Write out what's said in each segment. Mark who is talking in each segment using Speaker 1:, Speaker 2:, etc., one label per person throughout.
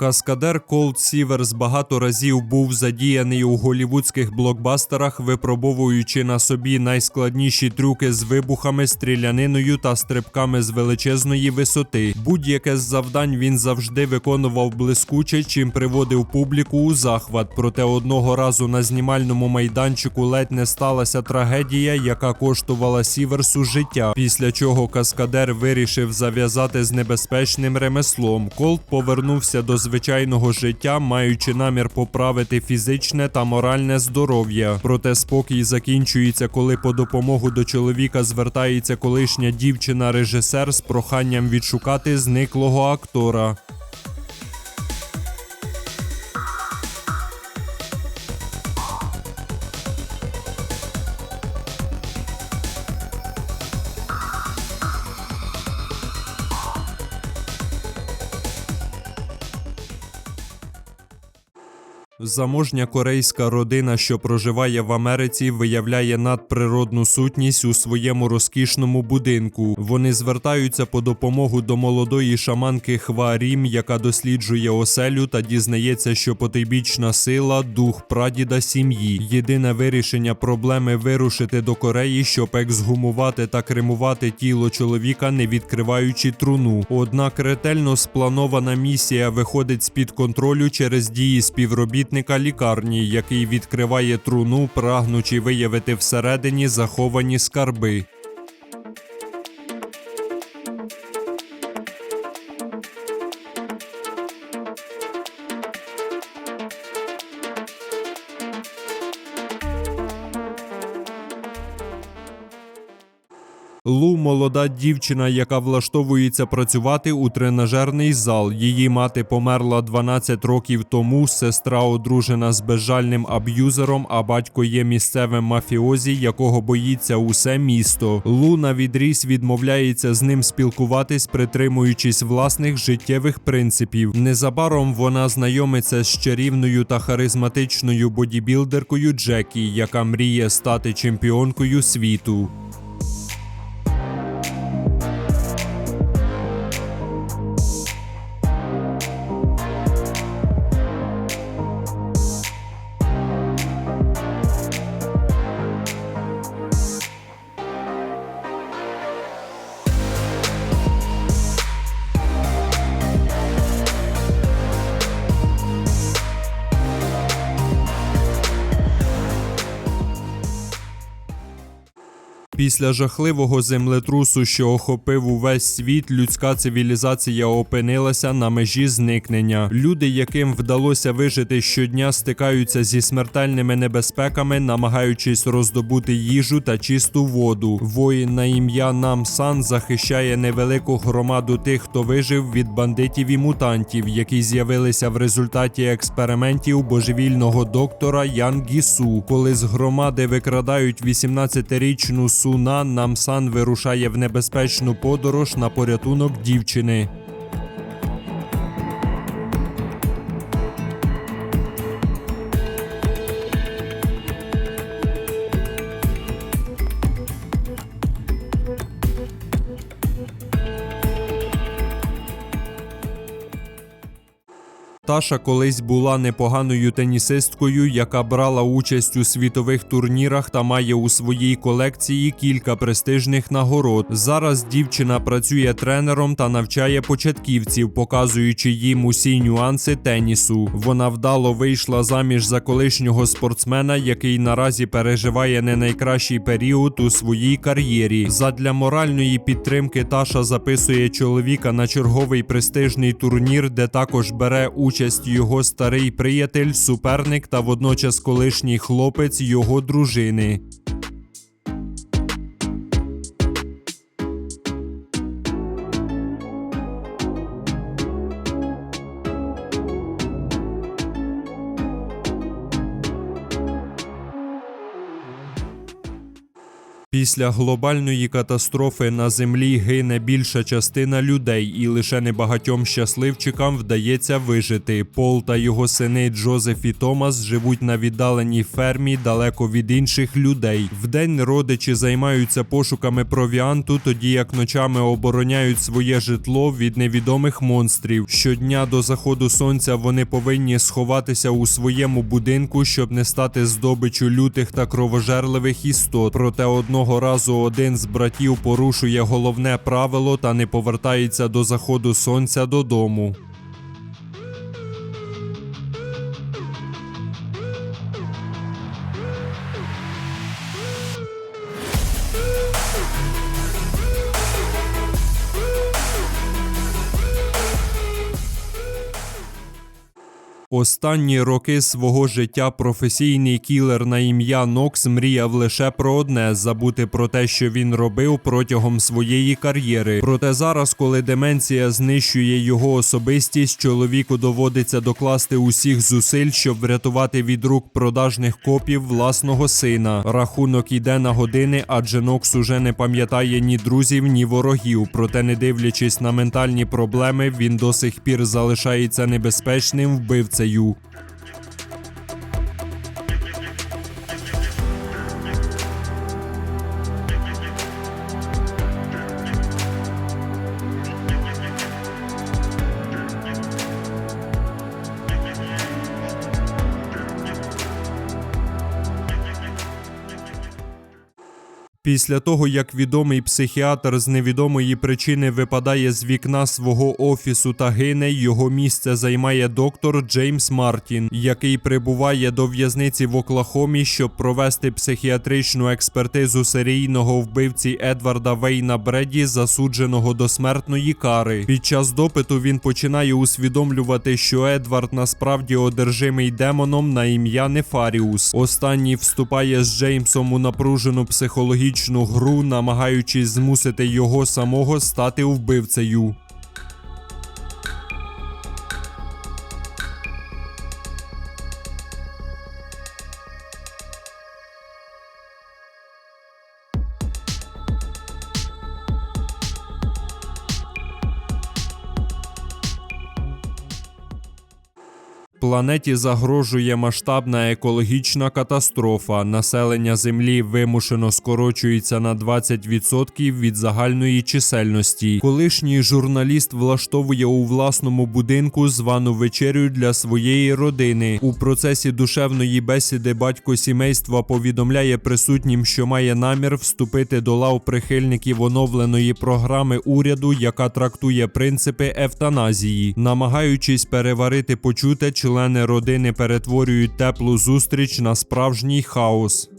Speaker 1: Каскадер Колд Сіверс багато разів був задіяний у голівудських блокбастерах, випробовуючи на собі найскладніші трюки з вибухами, стріляниною та стрибками з величезної висоти. Будь-яке з завдань він завжди виконував блискуче, чим приводив публіку у захват. Проте одного разу на знімальному майданчику ледь не сталася трагедія, яка коштувала Сіверсу життя. Після чого каскадер вирішив зав'язати з небезпечним ремеслом. Колд повернувся до звичайного життя, маючи намір поправити фізичне та моральне здоров'я. Проте спокій закінчується, коли по допомогу до чоловіка звертається колишня дівчина-режисер з проханням відшукати зниклого актора. Заможня корейська родина, що проживає в Америці, виявляє надприродну сутність у своєму розкішному будинку. Вони звертаються по допомогу до молодої шаманки Хварім, яка досліджує оселю та дізнається, що потойбічна сила дух прадіда сім'ї. Єдине вирішення проблеми вирушити до Кореї, щоб ексгумувати та кремувати тіло чоловіка, не відкриваючи труну. Однак ретельно спланована місія виходить з під контролю через дії співробітника лікарні, який відкриває труну, прагнучи виявити всередині заховані скарби. Лу молода дівчина, яка влаштовується працювати у тренажерний зал. Її мати померла 12 років тому. Сестра одружена з безжальним аб'юзером, а батько є місцевим мафіозі, якого боїться усе місто. Лу на відріз відмовляється з ним спілкуватись, притримуючись власних життєвих принципів. Незабаром вона знайомиться з чарівною та харизматичною бодібілдеркою Джекі, яка мріє стати чемпіонкою світу. Після жахливого землетрусу, що охопив увесь світ, людська цивілізація опинилася на межі зникнення. Люди, яким вдалося вижити щодня, стикаються зі смертельними небезпеками, намагаючись роздобути їжу та чисту воду. Воїн на ім'я Намсан захищає невелику громаду тих, хто вижив від бандитів і мутантів, які з'явилися в результаті експериментів божевільного доктора Ян Гісу. Коли з громади викрадають 18-річну Суна, Намсан вирушає в небезпечну подорож на порятунок дівчини. Таша колись була непоганою тенісисткою, яка брала участь у світових турнірах та має у своїй колекції кілька престижних нагород. Зараз дівчина працює тренером та навчає початківців, показуючи їм усі нюанси тенісу. Вона вдало вийшла заміж за колишнього спортсмена, який наразі переживає не найкращий період у своїй кар'єрі. Задля моральної підтримки Таша записує чоловіка на черговий престижний турнір, де також бере участь його старий приятель, суперник та водночас колишній хлопець його дружини. Після глобальної катастрофи на землі гине більша частина людей, і лише небагатьом щасливчикам вдається вижити. Пол та його сини Джозеф і Томас живуть на віддаленій фермі далеко від інших людей. Вдень родичі займаються пошуками провіанту, тоді як ночами обороняють своє житло від невідомих монстрів. Щодня до заходу сонця вони повинні сховатися у своєму будинку, щоб не стати здобичу лютих та кровожерливих істот. Проте одного разу один з братів порушує головне правило та не повертається до заходу сонця додому. Останні роки свого життя професійний кілер на ім'я Нокс мріяв лише про одне забути про те, що він робив протягом своєї кар'єри. Проте зараз, коли деменція знищує його особистість, чоловіку доводиться докласти усіх зусиль, щоб врятувати від рук продажних копів власного сина. Рахунок іде на години, адже Нокс уже не пам'ятає ні друзів, ні ворогів. Проте, не дивлячись на ментальні проблеми, він до сих пір залишається небезпечним вбивцею. Після того, як відомий психіатр з невідомої причини випадає з вікна свого офісу та гине, його місце займає доктор Джеймс Мартін, який прибуває до в'язниці в Оклахомі, щоб провести психіатричну експертизу серійного вбивці Едварда Вейна Бреді, засудженого до смертної кари. Під час допиту він починає усвідомлювати, що Едвард насправді одержимий демоном на ім'я Нефаріус. Останній вступає з Джеймсом у напружену психологічну гру, намагаючись змусити його самого стати вбивцею. Планеті загрожує масштабна екологічна катастрофа. Населення Землі вимушено скорочується на 20% від загальної чисельності. Колишній журналіст влаштовує у власному будинку звану вечерю для своєї родини. У процесі душевної бесіди батько сімейства повідомляє присутнім, що має намір вступити до лав прихильників оновленої програми уряду, яка трактує принципи евтаназії, намагаючись переварити почуте члени родини перетворюють теплу зустріч на справжній хаос.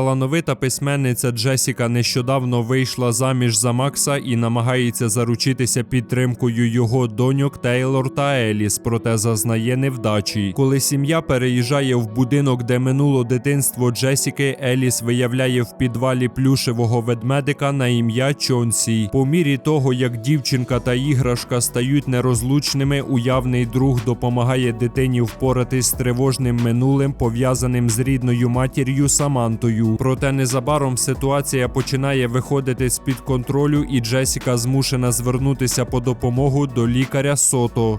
Speaker 1: Талановита письменниця Джесіка нещодавно вийшла заміж за Макса і намагається заручитися підтримкою його доньок Тейлор та Еліс, проте зазнає невдачі. Коли сім'я переїжджає в будинок, де минуло дитинство Джесіки, Еліс виявляє в підвалі плюшевого ведмедика на ім'я Чонсі. По мірі того, як дівчинка та іграшка стають нерозлучними, уявний друг допомагає дитині впоратись з тривожним минулим, пов'язаним з рідною матір'ю Самантою. Проте незабаром ситуація починає виходити з-під контролю, і Джесіка змушена звернутися по допомогу до лікаря Сото.